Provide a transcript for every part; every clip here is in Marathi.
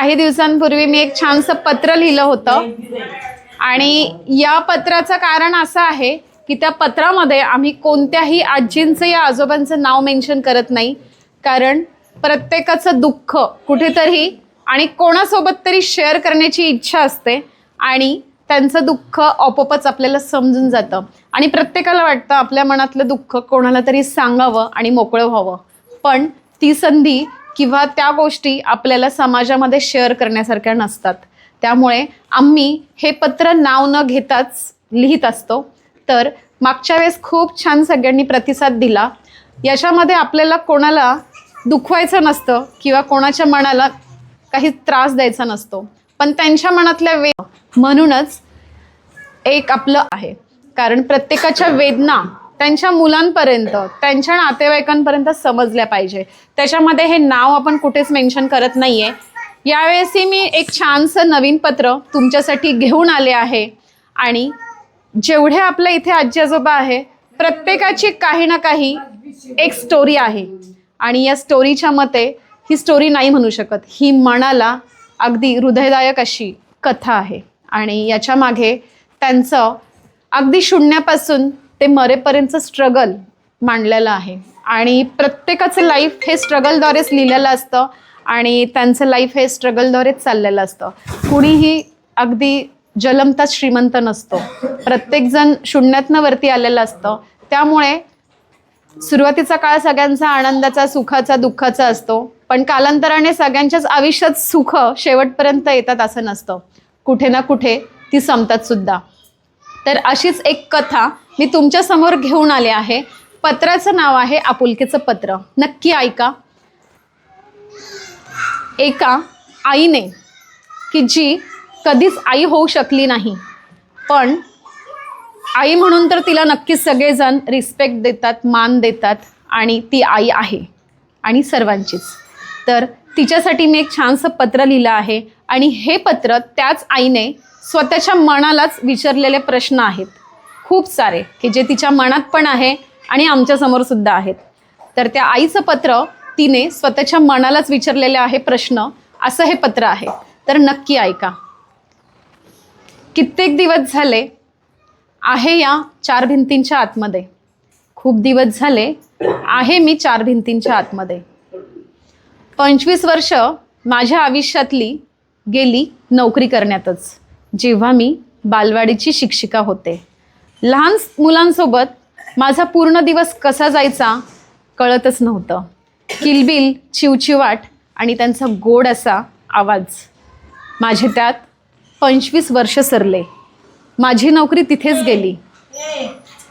काही दिवसांपूर्वी मी एक छानसं पत्र लिहिलं होतं. आणि या पत्राचं कारण असं आहे की त्या पत्रामध्ये आम्ही कोणत्याही आजींचं या आजोबांचं नाव मेन्शन करत नाही. कारण प्रत्येकाचं दुःख कुठेतरी आणि कोणासोबत तरी शेअर करण्याची इच्छा असते आणि त्यांचं दुःख आपोआपच आपल्याला समजून जातं. आणि प्रत्येकाला वाटतं आपल्या मनातलं दुःख कोणाला तरी सांगावं आणि मोकळं व्हावं. पण ती संधी किंवा त्या गोष्टी आपल्याला समाजामध्ये शेअर करण्यासारख्या नसतात. त्यामुळे आम्ही हे पत्र नाव न घेताच लिहित असतो. तर मागच्या वेळेस खूप छान सगळ्यांनी प्रतिसाद दिला. याच्यामध्ये आपल्याला कोणाला दुखवायचं नसतं किंवा कोणाच्या मनाला काही त्रास द्यायचा नसतो. पण त्यांच्या मनातल्या वे म्हणूनच एक आपलं आहे. कारण प्रत्येकाच्या वेदना त्यांच्या मुलांपर्यंत त्यांच्या नातेवाईकांपर्यंत समजल्या पाहिजे. त्याच्यामध्ये हे नाव आपण कुठेच मेन्शन करत नाही आहे यावेळेसही मी एक छानसं नवीन पत्र तुमच्यासाठी घेऊन आले आहे. आणि जेवढे आपल्या इथे आजी आजोबा आहे प्रत्येकाची काही ना काही एक स्टोरी आहे. आणि या स्टोरीच्या मते ही स्टोरी नाही म्हणू शकत. ही मनाला अगदी हृदयदायक अशी कथा आहे. आणि याच्या मागे त्यांचं अगदी शून्यापासून ते मरेपर्यंतचं स्ट्रगल मांडलेलं आहे. आणि प्रत्येकाचं लाईफ हे स्ट्रगलद्वारेच लिहिलेलं असतं आणि त्यांचं लाईफ हे स्ट्रगलद्वारेच चाललेलं असतं. कुणीही अगदी जलमताच श्रीमंत नसतो. प्रत्येकजण शून्यातनं वरती आलेलं असतं. त्यामुळे सुरुवातीचा काळ सगळ्यांचा आनंदाचा सुखाचा दुःखाचा असतो. पण कालांतराने सगळ्यांच्याच आयुष्यात सुख शेवटपर्यंत येतात असं नसतं. कुठे ना कुठे ती संपतात सुद्धा. तर अशीच एक कथा मी तुमच्यासमोर घेऊन आले आहे. पत्राचं नाव आहे आपुलकीचं पत्र. नक्की ऐका. एका आईने की जी कधीच आई होऊ शकली नाही पण आई म्हणून तर तिला नक्कीच सगळेजण रिस्पेक्ट देतात मान देतात आणि ती आई आहे आणि सर्वांचीच. तर तिच्यासाठी मी एक छानसं पत्र लिहिलं आहे आणि हे पत्र त्याच आईने स्वतःच्या मनालाच विचारलेले प्रश्न आहेत. खूप सारे की जे तिच्या मनात पण आहे आणि आमच्यासमोर सुद्धा आहेत. तर त्या आईचं पत्र तिने स्वतःच्या मनालाच विचारलेले आहे प्रश्न असं हे पत्र आहे. तर नक्की ऐका. कित्येक दिवस झाले आहे या चार भिंतींच्या आतमध्ये. खूप दिवस झाले आहे मी चार भिंतींच्या आतमध्ये. पंचवीस वर्ष माझ्या आयुष्यातली गेली नोकरी करण्यातच जेव्हा मी बालवाडीची शिक्षिका होते. लहान मुलांसोबत माझा पूर्ण दिवस कसा जायचा कळतच नव्हतं. किलबिल चिवचिवाट आणि त्यांचा गोड असा आवाज. माझे त्यात पंचवीस वर्ष सरले. माझी नोकरी तिथेच गेली.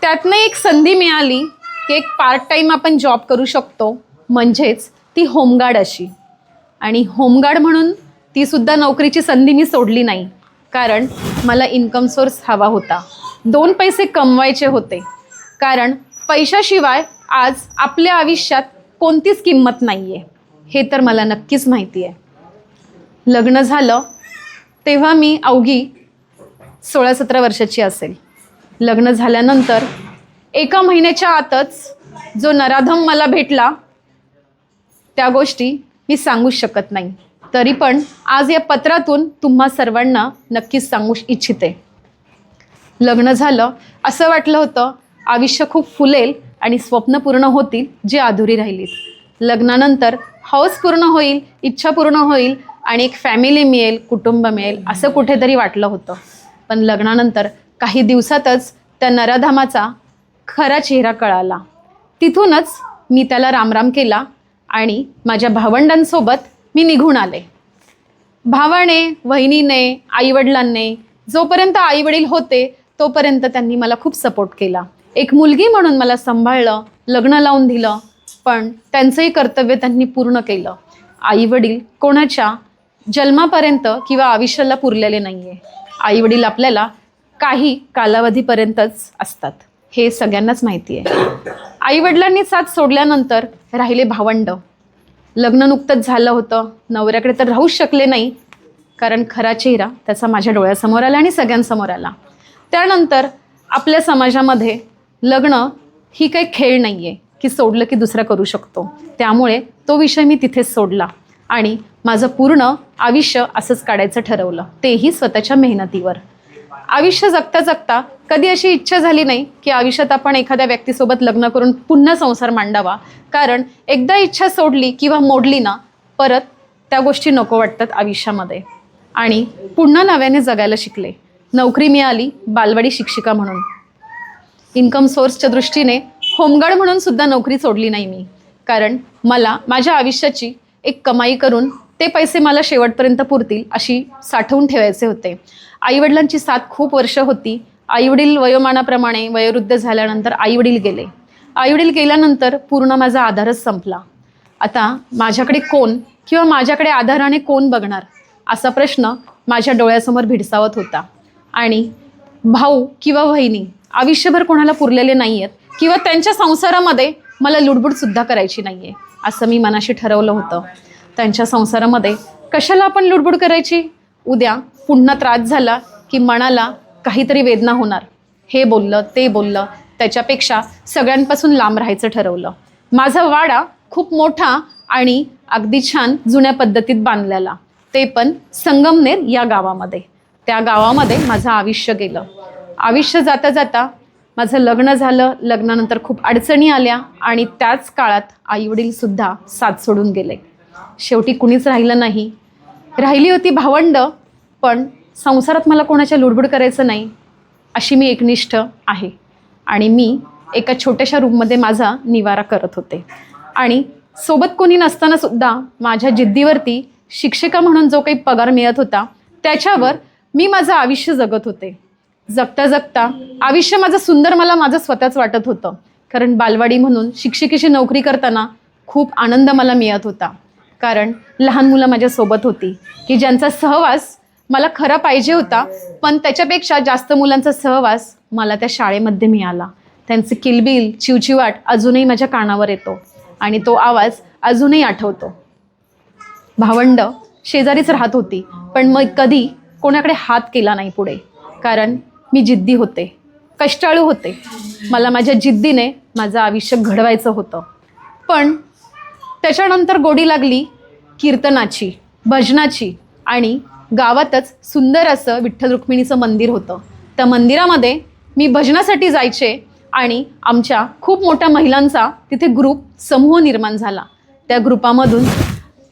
त्यातनं एक संधी मिळाली की एक पार्ट टाईम आपण जॉब करू शकतो. म्हणजेच ती होमगार्ड अशी. आणि होमगार्ड म्हणून तीसुद्धा नोकरीची संधी मी सोडली नाही. कारण मला इन्कम सोर्स हवा होता. दोन पैसे कमवायचे होते. कारण पैशाशिवाय आज आपल्या आयुष्यात कोणतीच किंमत नाही आहे हे तर मला नक्कीच माहिती आहे. लग्न झालं तेव्हा मी अवघी सोळा सतरा वर्षाची असेल. लग्न झाल्यानंतर एका महिन्याच्या आतच जो नराधम मला भेटला त्या गोष्टी मी सांगूच शकत नाही. तरी पण आज या पत्रातून तुम्हा सर्वांना नक्कीच सांगू इच्छिते. लग्न झालं असं वाटलं होतं आयुष्य खूप फुलेल आणि स्वप्न पूर्ण होतील जी अधुरी राहिलीत. लग्नानंतर हौस पूर्ण होईल इच्छा पूर्ण होईल आणि एक फॅमिली मिळेल कुटुंब मिळेल असं कुठेतरी वाटलं होतं. पण लग्नानंतर काही दिवसातच त्या नराधामाचा खरा चेहरा कळाला. तिथूनच मी त्याला रामराम केला आणि माझ्या भावंडांसोबत मी निघून आले. भावाने वहिनीने आईवडिलांनी जोपर्यंत आईवडील होते तोपर्यंत त्यांनी मला खूप सपोर्ट केला. एक मुलगी म्हणून मला सांभाळलं लग्न लावून दिलं पण त्यांचंही कर्तव्य त्यांनी पूर्ण केलं. आईवडील कोणाच्या जन्मापर्यंत किंवा आयुष्याला पुरलेले नाही आहे आईवडील आपल्याला काही कालावधीपर्यंतच असतात. हे सगळ्यांनाच माहिती आहे. आईवडिलांनी साथ सोडल्यानंतर राहिले भावंड. लग्न नुकतंच झालं होतं. नवऱ्याकडे तर राहूच शकले नाही. कारण खरा चेहरा त्याचा माझ्या डोळ्यासमोर आला आणि सगळ्यांसमोर आला. त्यानंतर आपल्या समाजामध्ये लग्न ही काही खेळ नाही आहे की सोडलं की दुसरा करू शकतो. त्यामुळे तो विषय मी तिथेच सोडला आणि माझं पूर्ण आयुष्य असंच काढायचं ठरवलं. तेही स्वतःच्या मेहनतीवर. आयुष्य जगता जगता कधी अशी इच्छा झाली नाही की आयुष्यात आपण एखाद्या व्यक्तीसोबत लग्न करून पुन्हा संसार मांडावा. कारण एकदा इच्छा सोडली किंवा मोडली ना परत त्या गोष्टी नको वाटतात आयुष्यामध्ये. आणि पुन्हा नव्याने जगायला शिकले. नोकरी मिळाली बालवाडी शिक्षिका म्हणून. इन्कम सोर्सच्या दृष्टीने होमगार्ड म्हणून सुद्धा नोकरी सोडली नाही मी. कारण मला माझ्या आयुष्याची एक कमाई करून ते पैसे मला शेवटपर्यंत पुरतील अशी साठवून ठेवायचे होते. आईवडिलांची साथ खूप वर्ष होती. आईवडील वयोमानाप्रमाणे वयोवृद्ध झाल्यानंतर आईवडील गेले. आईवडील गेल्यानंतर पूर्ण माझा आधारच संपला. आता माझ्याकडे कोण किंवा माझ्याकडे आधाराने कोण बघणार? असा प्रश्न माझ्या डोळ्यासमोर भिडसावत होता. आणि भाऊ किंवा वहिनी आयुष्यभर कोणाला पुरलेले नाही आहेत किंवा त्यांच्या संसारामध्ये मला लुडबुडसुद्धा करायची नाही आहे असं मी मनाशी ठरवलं होतं. त्यांच्या संसारामध्ये कशाला आपण लुडबुड करायची? उद्या पुन्हा त्रास झाला की मनाला काहीतरी वेदना होणार. हे बोललं ते बोललं त्याच्यापेक्षा सगळ्यांपासून लांब राहायचं ठरवलं. माझा वाडा खूप मोठा आणि अगदी छान जुन्या पद्धतीत बांधलेला. ते पण संगमनेर या गावामध्ये. त्या गावामध्ये माझं आयुष्य गेलं. आयुष्य जाता जाता माझं लग्न झालं. लग्नानंतर खूप अडचणी आल्या आणि त्याच काळात आईवडीलसुद्धा साथ सोडून गेले. शेवटी कुणीच राहिलं नाही. राहिली होती भावंड पण संसारात मला कोणाच्या लुडबुड करायचं नाही अशी मी एकनिष्ठ आहे. आणि मी एका छोट्याशा रूममध्ये माझा निवारा करत होते. आणि सोबत कोणी नसतानासुद्धा माझ्या जिद्दीवरती शिक्षिका म्हणून जो काही पगार मिळत होता त्याच्यावर मी माझं आयुष्य जगत होते. जगता जगता आयुष्य माझं सुंदर मला माझं स्वतःच वाटत होतं. कारण बालवाडी म्हणून शिक्षिकेची नोकरी करताना खूप आनंद मला मिळत होता. कारण लहान मुलं माझ्यासोबत होती. की ज्यांचा सहवास मला खरा पाहिजे होता पण त्याच्यापेक्षा जास्त मुलांचा सहवास मला त्या शाळेमध्ये मिळाला. त्यांचे किलबिल चिवचिवाट अजूनही माझ्या कानावर येतो आणि तो आवाज अजूनही आठवतो. भावंड शेजारीच राहत होती पण मग कधी कोणाकडे हात केला नाही पुढे. कारण मी जिद्दी होते. कष्टाळू होते. मला माझ्या जिद्दीने माझं आयुष्य घडवायचं होतं. पण त्याच्यानंतर गोडी लागली कीर्तनाची भजनाची आणि गावातच सुंदर असं विठ्ठल रुक्मिणीचं मंदिर होतं. त्या मंदिरामध्ये मी भजनासाठी जायचे आणि आमच्या खूप मोठ्या महिलांचा तिथे ग्रुप समूह निर्माण झाला. त्या ग्रुपामधून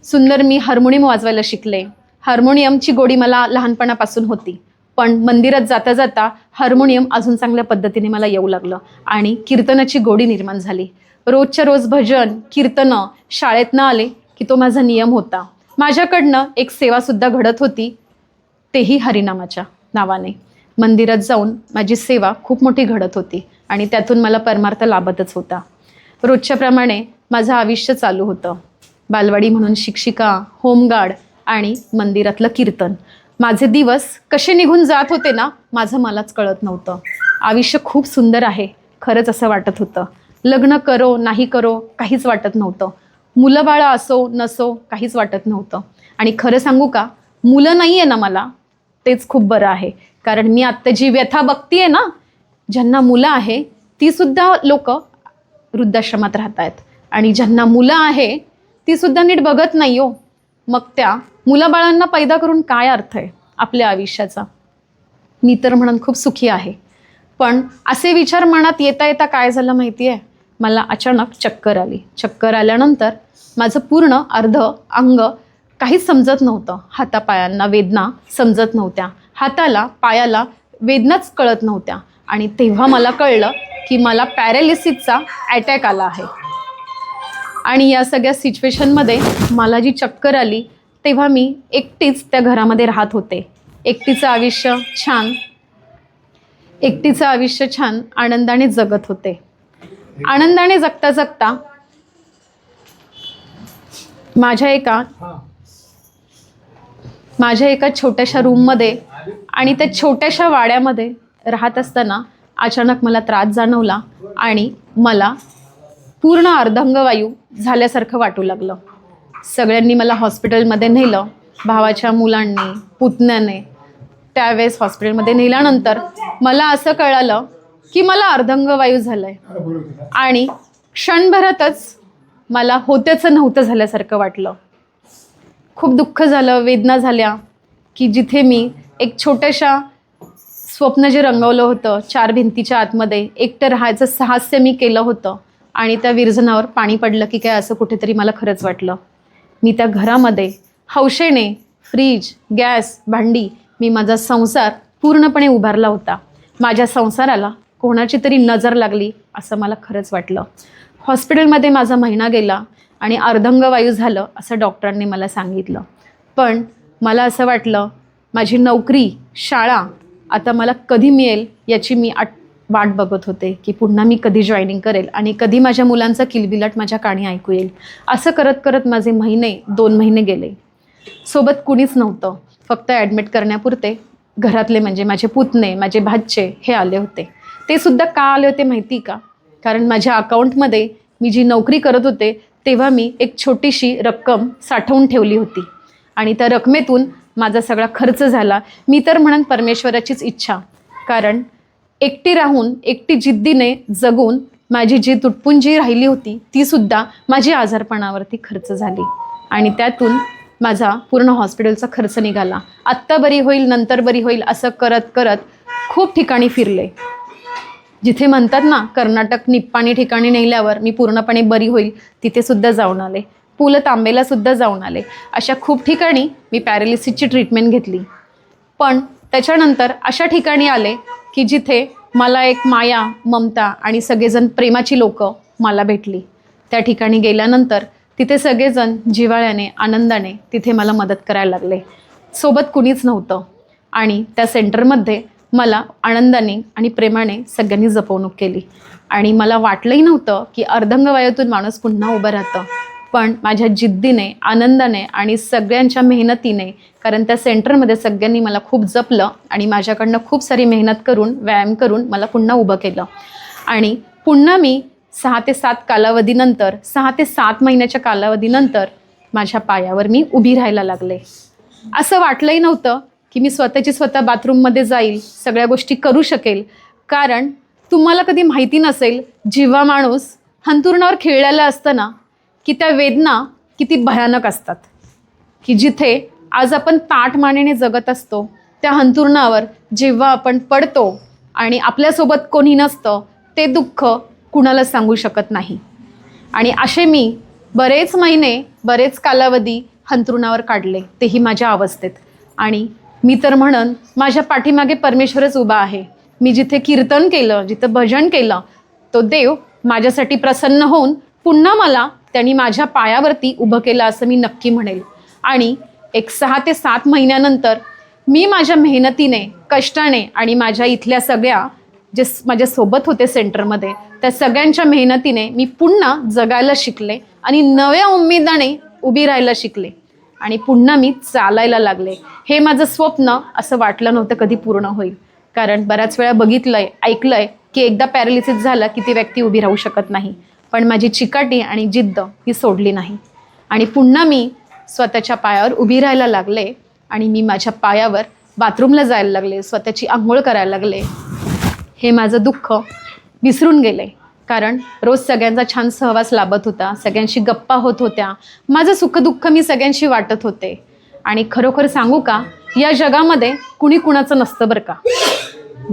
सुंदर मी हार्मोनियम वाजवायला शिकले. हार्मोनियमची गोडी मला लहानपणापासून होती. पण मंदिरात जाता जाता हार्मोनियम अजून चांगल्या पद्धतीने मला येऊ लागलं आणि कीर्तनाची गोडी निर्माण झाली. रोजच्या रोज भजन कीर्तनं शाळेतनं आले की तो माझा नियम होता. माझ्याकडनं एक सेवासुद्धा घडत होती. तेही हरिनामाच्या नावाने. मंदिरात जाऊन माझी सेवा खूप मोठी घडत होती आणि त्यातून मला परमार्थ लाभतच होता. रोजच्याप्रमाणे माझं आयुष्य चालू होतं. बालवाडी म्हणून शिक्षिका होमगार्ड आणि मंदिरातलं कीर्तन. माझे दिवस कसे निघून जात होते ना माझं मलाच कळत नव्हतं. आयुष्य खूप सुंदर आहे खरंच असं वाटत होतं. लग्न करो नाही करो काहीच वाटत नव्हतं. मुलं बाळं असो नसो काहीच वाटत नव्हतं. आणि खरं सांगू का मुलं नाही आहे ना मला तेच खूप बरं आहे. कारण मी आत्ता जी व्यथा बघतीये ना ज्यांना मुलं आहे तीसुद्धा लोक वृद्धाश्रमात राहत आहेत आणि ज्यांना मुलं आहे तीसुद्धा नीट बघत नाही हो. मग त्या मुलाबाळांना पैदा करून काय अर्थ आहे आपल्या आयुष्याचा? मी तर म्हणून खूप सुखी आहे. पण असे विचार मनात येता येता काय झालं माहिती आहे मला अचानक चक्कर आली. चक्कर आल्यानंतर माझं पूर्ण अर्ध अंग काहीच समजत नव्हतं. हातापायांना वेदना समजत नव्हत्या. हाताला पायाला वेदनाच कळत नव्हत्या. आणि तेव्हा मला कळलं की मला पॅरालिसिसचा अटॅक आला आहे. आणि या सगळ्या सिच्युएशनमध्ये मला जी चक्कर आली तेव्हा मी एकटीच त्या घरामध्ये राहत होते. एकटीचं आयुष्य छान एकटीचं आयुष्य छान आनंदाने जगत होते. आनंदाने जगता जगता माझ्या एका माझ्या एका छोट्याशा रूममध्ये आणि त्या छोट्याशा वाड्यामध्ये राहत असताना अचानक मला त्रास जाणवला आणि मला पूर्ण अर्धंगवायू झाल्यासारखं वाटू लागलं. सगळ्यांनी मला हॉस्पिटलमध्ये नेलं. भावाच्या मुलांनी पुतण्याने. त्यावेळेस हॉस्पिटलमध्ये नेल्यानंतर मला असं कळालं की मला अर्धंगवायू झालं आहे आणि क्षणभरातच मला होत्याचं नव्हतं झाल्यासारखं वाटलं. खूप दुःख झालं वेदना झाल्या की जिथे मी एक छोट्याशा स्वप्न जे रंगवलं होतं चार भिंतीच्या आतमध्ये एकटं राहायचं साहस्य मी केलं होतं आणि त्या विरजनावर पाणी पडलं की काय असं कुठेतरी मला खरंच वाटलं. मी त्या घरामध्ये हौशेने फ्रीज गॅस भांडी मी माझा संसार पूर्णपणे उभारला होता. माझ्या संसाराला कोणाची तरी नजर लागली असं मला खरंच वाटलं. हॉस्पिटलमध्ये माझा महिना गेला आणि अर्धंगवायू झालं असं डॉक्टरांनी मला सांगितलं. पण मला असं वाटलं माझी नोकरी शाळा आता मला कधी मिळेल याची मी आठ वाट बघत होते की पुन्हा मी कधी जॉईनिंग करेल आणि कधी माझ्या मुलांचा किलबिलाट माझ्या काणी ऐकू येईल. असं करत करत माझे महिने दोन महिने गेले. सोबत कुणीच नव्हतं. फक्त ॲडमिट करण्यापुरते घरातले म्हणजे माझे पुतणे माझे भाचे हे आले होते. ते सुद्धा का आले होते माहिती का? कारण माझ्या अकाउंटमध्ये मी जी नोकरी करत होते तेव्हा मी एक छोटीशी रक्कम साठवून ठेवली होती. आणि त्या रकमेतून माझा सगळा खर्च झाला. मी तर म्हणन परमेश्वराचीच इच्छा. कारण एकटी राहून एकटी जिद्दीने जगून माझी जी तुटपुंजी राहिली होती ती सुद्धा माझी आजारपणावरती खर्च झाली. आणि त्यातून माझा पूर्ण हॉस्पिटलचा खर्च निघाला. आत्ता बरी होईल नंतर बरी होईल असं करत करत खूप ठिकाणी फिरले. जिथे म्हणतात ना कर्नाटक निप्पाणी ठिकाणी नेल्यावर मी पूर्णपणे बरी होईल तिथे सुद्धा जाऊन आले. पुल तांबेला सुद्धा जाऊन आले. अशा खूप ठिकाणी मी पॅरालिसिसची ट्रीटमेंट घेतली. पण त्याच्यानंतर अशा ठिकाणी आले की जिथे मला एक माया ममता आणि सगळेजण प्रेमाची लोक मला भेटली. त्या ठिकाणी गेल्यानंतर तिथे सगळेजण जिव्हाळ्याने आनंदाने तिथे मला मदत करायला लागले. सोबत कुणीच नव्हतं आणि त्या सेंटरमध्ये मला आनंदाने आणि प्रेमाने सगळ्यांनी जपवणूक केली. आणि मला वाटलंही नव्हतं की अर्धंगवायूतून माणूस पुन्हा उभं राहतं. पण माझ्या जिद्दीने आनंदाने आणि सगळ्यांच्या मेहनतीने कारण त्या सेंटरमध्ये सगळ्यांनी मला खूप जपलं आणि माझ्याकडनं खूप सारी मेहनत करून व्यायाम करून मला पुन्हा उभं केलं. आणि पुन्हा मी सहा ते सात कालावधीनंतर सहा ते सात महिन्याच्या कालावधीनंतर माझ्या पायावर मी उभी राहायला लागले. असं वाटलंही नव्हतं की मी स्वतःची स्वतः बाथरूममध्ये जाईल सगळ्या गोष्टी करू शकेल. कारण तुम्हाला कधी माहिती नसेल जेव्हा माणूस हंतुरणावर खेळलेला असतं ना की त्या वेदना किती भयानक असतात. की जिथे आज आपण ताट मानेने जगत असतो त्या हंतुरणावर जेव्हा आपण पडतो आणि आपल्यासोबत कोणी नसतं ते दुःख कुणाला सांगू शकत नाही. आणि असे मी बरेच महिने बरेच कालावधी हंतरुणावर काढले तेही माझ्या अवस्थेत. आणि मी तर म्हणन माझ्या पाठीमागे परमेश्वरच उभा आहे. मी जिथे कीर्तन केलं जिथं भजन केलं तो देव माझ्यासाठी प्रसन्न होऊन पुन्हा मला त्यांनी माझ्या पायावरती उभं केलं असं मी नक्की म्हणेल. आणि एक सहा ते सात महिन्यानंतर मी माझ्या मेहनतीने कष्टाने आणि माझ्या इथल्या सगळ्या जे माझ्या सोबत होते सेंटरमध्ये त्या सगळ्यांच्या मेहनतीने मी पुन्हा जगायला शिकले आणि नव्या उमेदाने उभी राहायला शिकले. आणि पुन्हा मी चालायला लागले. हे माझं स्वप्न असं वाटलं नव्हतं कधी पूर्ण होईल. कारण बऱ्याच वेळा बघितलंय ऐकलंय की एकदा पॅरालिसिस झालं की ती व्यक्ती उभी राहू शकत नाही. पण माझी चिकाटी आणि जिद्द ही सोडली नाही. आणि पुन्हा मी स्वतःच्या पायावर उभी राहायला लागले आणि मी माझ्या पायावर बाथरूमला जायला लागले स्वतःची आंघोळ करायला लागले. हे माझं दुःख विसरून गेले. कारण रोज सगळ्यांचा छान सहवास लाभत होता सगळ्यांशी गप्पा होत होत्या. माझं सुखदुःख मी सगळ्यांशी वाटत होते. आणि खरोखर सांगू का या जगामध्ये कुणी कुणाचं नसतं बरं का.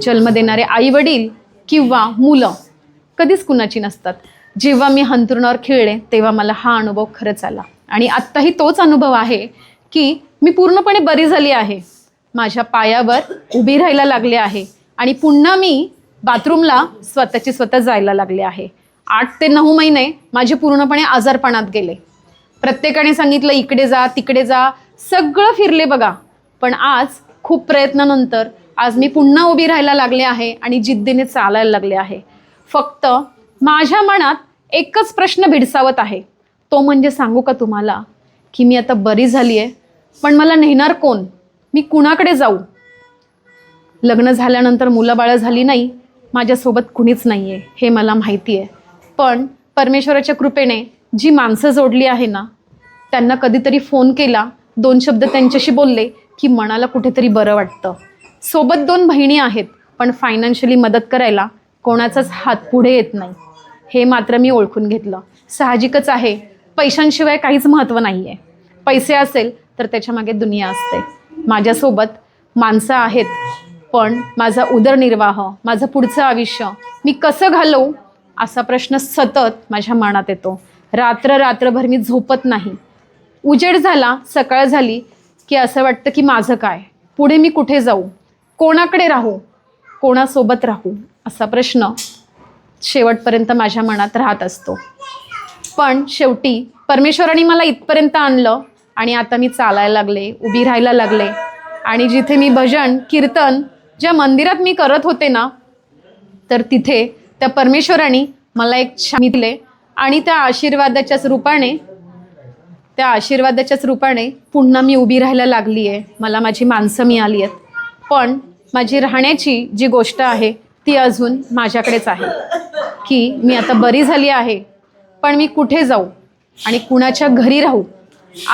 जन्म देणारे आई वडील किंवा मुलं कधीच कुणाची नसतात. जेव्हा मी हंतरुणावर खेळले तेव्हा मला हा अनुभव खरंच आला. आणि आत्ताही तोच अनुभव आहे की मी पूर्णपणे बरी झाली आहे. माझ्या पायावर उभी राहायला लागले आहे. आणि पुन्हा मी बाथरूमला स्वतःची स्वतः जायला लागले आहे. आठ ते नऊ महिने माझे पूर्णपणे आजारपणात गेले. प्रत्येकाने सांगितलं इकडे जा तिकडे जा. सगळं फिरले बघा. पण आज खूप प्रयत्नानंतर आज मी पुन्हा उभी राहायला लागले आहे आणि जिद्दीने चालायला लागले आहे. फक्त माझ्या मनात एकच प्रश्न भिडसावत आहे. तो म्हणजे सांगू का तुम्हाला की मी आता बरी झाली आहे पण मला नेणार कोण? मी कुणाकडे जाऊ? लग्न झाल्यानंतर मुलं बाळं झाली नाही माझ्यासोबत कुणीच नाही आहे हे मला माहिती आहे पण परमेश्वराच्या कृपेने जी माणसं जोडली आहे ना त्यांना कधीतरी फोन केला दोन शब्द त्यांच्याशी बोलले की मनाला कुठेतरी बरं वाटतं. सोबत दोन बहिणी आहेत पण फायनान्शियली मदत करायला कोणाचाच हात पुढे येत नाही. हे मात्र मी ओळखून घेतलं. साहजिकच आहे. पैशांशिवाय काहीच महत्त्व नाही आहे पैसे असेल तर त्याच्यामागे दुनिया असते. माझ्यासोबत माणसं आहेत पण माझा उदरनिर्वाह माझं पुढचं आयुष्य मी कसं घालवू असा प्रश्न सतत माझ्या मनात येतो. रात्र रात्रभर मी झोपत नाही. उजेड झाला सकाळ झाली की असं वाटतं की माझं काय? पुढे मी कुठे जाऊ? कोणाकडे राहू? कोणासोबत राहू? असा प्रश्न शेवटपर्यंत माझ्या मनात राहत असतो. पण शेवटी परमेश्वराने मला इथपर्यंत आणलं आणि आता मी चालायला लागले उभी राहायला लागले. आणि जिथे मी भजन कीर्तन ज्या मंदिरात मी करत होते ना तर तिथे त्या परमेश्वराने मला एक छान दिले आणि त्या आशीर्वादाच्याच रूपाने त्या आशीर्वादाच्याच रूपाने पुन्हा मी उभी राहायला लागली आहे मला माझी माणसं मिळाली आहेत. पण माझी राहण्याची जी गोष्ट आहे ती अजून माझ्याकडेच आहे. की मी आता बरी झाली आहे पण मी कुठे जाऊ आणि कुणाच्या घरी राहू?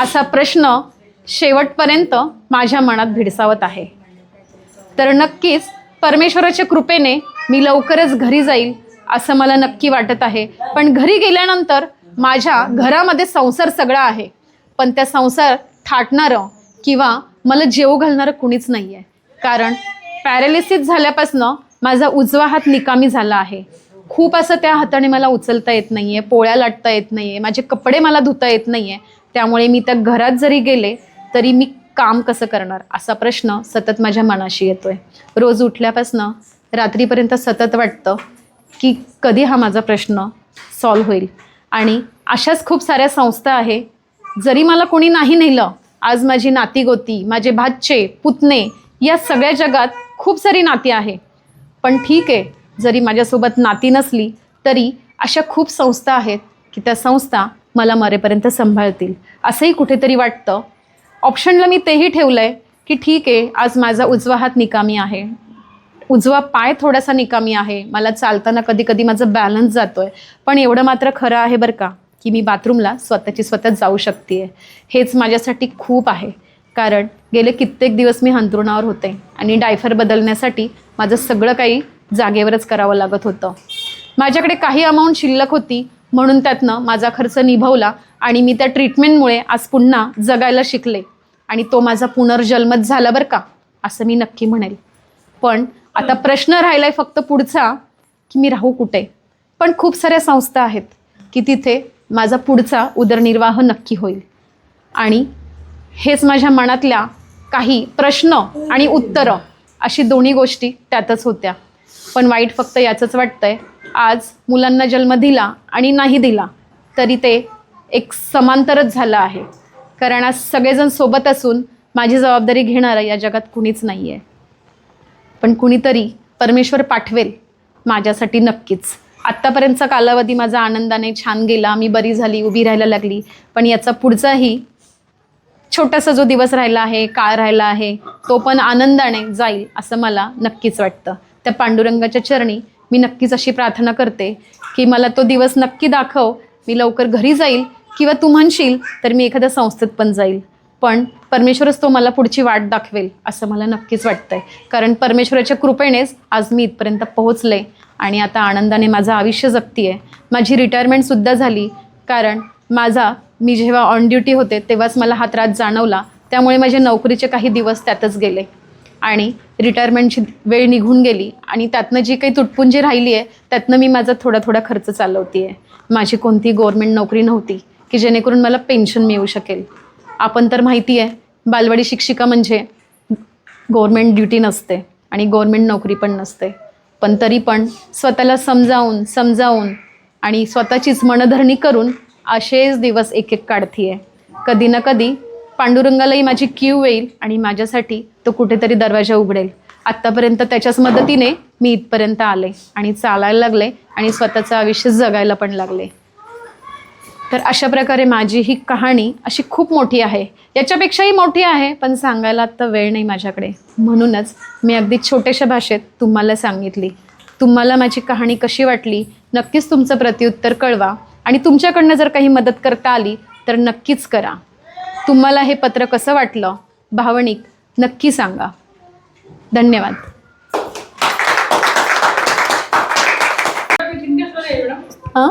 असा प्रश्न शेवटपर्यंत माझ्या मनात भिडसावत आहे. तर नक्कीच परमेश्वराच्या कृपेने मी लवकरच घरी जाईल असं मला नक्की वाटत आहे. पण घरी गेल्यानंतर माझ्या घरामध्ये संसार सगळा आहे. पण त्या संसार थाटणारं किंवा मला जेव घालणारं कुणीच नाही आहे कारण पॅरालिसिस झाल्यापासनं माझा उजवा हात निकामी झाला आहे. खूप असं त्या हाताने मला उचलता येत नाही आहे पोळ्या लाटता येत नाही आहे माझे कपडे मला धुता येत नाही आहे त्यामुळे मी त्या घरात जरी गेले तरी मी काम कसं करणार? असा प्रश्न सतत माझ्या मनाशी येतोय. रोज उठल्यापासनं रात्रीपर्यंत सतत वाटतं की कधी हा माझा प्रश्न सॉल्व्ह होईल. आणि अशाच खूप साऱ्या संस्था आहे जरी मला कोणी नाही नेलं आज माझी नातीगोती माझे भाचे पुतणे या सगळ्या जगात खूप सारी नाती आहे. पण ठीक आहे जरी माझ्यासोबत नाती नसली तरी अशा खूप संस्था आहेत की त्या संस्था मला मरेपर्यंत सांभाळतील. असंही कुठेतरी वाटतं. ऑप्शनला मी तेही ठेवलं आहे की ठीक आहे आज माझा उजवा हात निकामी आहे. उजवा पाय थोडासा निकामी आहे. मला चालताना कधी कधी माझं बॅलन्स जातो आहे पण एवढं मात्र खरं आहे बरं का की मी बाथरूमला स्वतःची स्वतः जाऊ शकते हेच माझ्यासाठी खूप आहे. कारण गेले कित्येक दिवस मी हंतरुणावर होते आणि डायफर बदलण्यासाठी माझं सगळं काही जागेवरच करावं लागत होतं. माझ्याकडे काही अमाऊंट शिल्लक होती म्हणून त्यातनं माझा खर्च निभवला आणि मी त्या ट्रीटमेंटमुळे आज पुन्हा जगायला शिकले. आणि तो माझा पुनर्जन्मच झाला बरं का असं मी नक्की म्हणेल. पण आता प्रश्न राहिलाय फक्त पुढचा की मी राहू कुठे? पण खूप साऱ्या संस्था आहेत की तिथे माझा पुढचा उदरनिर्वाह नक्की होईल. आणि हेच माझ्या मनातल्या काही प्रश्न आणि उत्तरं अशी दोन्ही गोष्टी त्यातच होत्या. पण वाईट फक्त याचंच वाटतंय. आज मुलांना जन्म दिला आणि नाही दिला तरी ते एक समांतरच झालं आहे. कारण आज सगळेजण सोबत असून माझी जबाबदारी घेणारं या जगात कुणीच नाही आहे पण कुणीतरी परमेश्वर पाठवेल माझ्यासाठी नक्कीच. आत्तापर्यंतचा कालावधी माझा आनंदाने छान गेला मी बरी झाली उभी राहायला लागली. पण याचा पुढचाही छोटासा जो दिवस राहिला आहे काळ राहिला आहे तो पण आनंदाने जाईल असं मला नक्कीच वाटतं. त्या पांडुरंगाच्या चरणी मी नक्कीच अशी प्रार्थना करते की मला तो दिवस नक्की दाखव. मी लवकर घरी जाईल किंवा तू म्हणशील तर मी एखाद्या संस्थेत पण जाईल. पण परमेश्वरच तो मला पुढची वाट दाखवेल असं मला नक्कीच वाटतं आहे कारण परमेश्वराच्या कृपेनेच आज मी इथपर्यंत पोहोचले आणि आता आनंदाने माझं आयुष्य जगती आहे माझी रिटायरमेंटसुद्धा झाली. कारण माझा मी जेव्हा ऑन ड्युटी होते तेव्हाच मला हा त्रास जाणवला. त्यामुळे माझे नोकरीचे काही दिवस त्यातच गेले. आणि रिटायरमेंटची वेळ निघून गेली आणि त्यातनं जी काही तुटपुंजी राहिली आहे त्यातनं मी माझा थोडा थोडा खर्च चालवते आहे माझी कोणती गव्हर्मेंट नोकरी नव्हती की जेणेकरून मला पेन्शन मिळू शकेल. आपण तर माहिती आहे बालवाडी शिक्षिका म्हणजे गव्हर्मेंट ड्युटी नसते आणि गव्हर्मेंट नोकरी पण नसते. पण तरी पण स्वतःला समजावून समजावून आणि स्वतःचीच मनधरणी करून असेच दिवस एक एक काढतीये. कधी ना कधी पांडुरंगालाही माझी क्यू येईल आणि माझ्यासाठी तो कुठेतरी दरवाजा उघडेल. आत्तापर्यंत त्याच्याच मदतीने मी इथपर्यंत आले आणि चालायला लागले आणि स्वतःचं आयुष्य जगायला पण लागले. तर अशा प्रकारे माझी ही कहाणी अशी खूप मोठी आहे. याच्यापेक्षाही मोठी आहे पण सांगायला आत्ता वेळ नाही माझ्याकडे. म्हणूनच मी अगदी छोट्याशा भाषेत तुम्हाला सांगितली. तुम्हाला माझी कहाणी कशी वाटली नक्कीच तुमचं प्रत्युत्तर कळवा. आणि तुमच्याकडनं जर काही मदत करता आली तर नक्कीच करा. तुम्हाला हे पत्र कसं वाटलं? भावनिक नक्की सांगा. धन्यवाद. हां?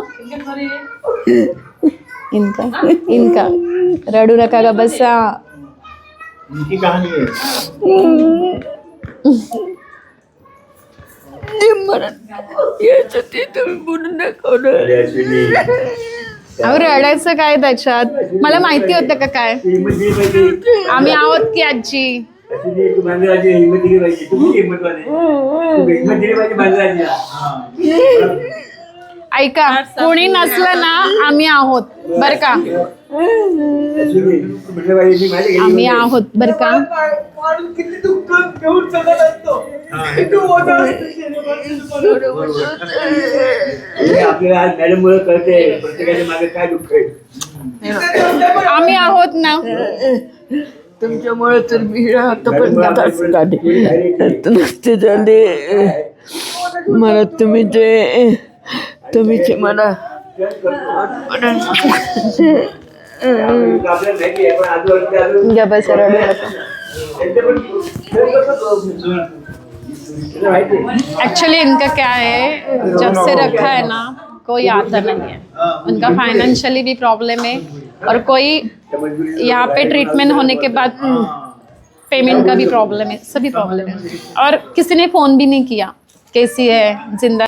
इनका इनका. रडू नका ग बसा. है. जे ते तुम्ही बोलू नका अहो रडायचं काय त्याच्यात? मला माहिती होतं का काय? आम्ही आहोत की आजी? ऐका कोणी नसलं ना आम्ही आहोत बर का? आम्ही आहोत बर का. हे आम्ही आहोत ना. तुमच्यामुळे तर मी असं काढे नसते झाले. मला तुम्ही जे तुम्ही जे मला एक्चुअली इनका क्या है? जब से रखा है ना, कोई आता नहीं है। उनका फाइनेंशियली भी प्रॉब्लम है और कोई यहाँ पे ट्रीटमेंट होने के बाद पेमेंट का भी प्रॉब्लम है, सभी प्रॉब्लम है। और किसी ने फ़ोन भी नहीं किया। कैसी है, ज़िंदा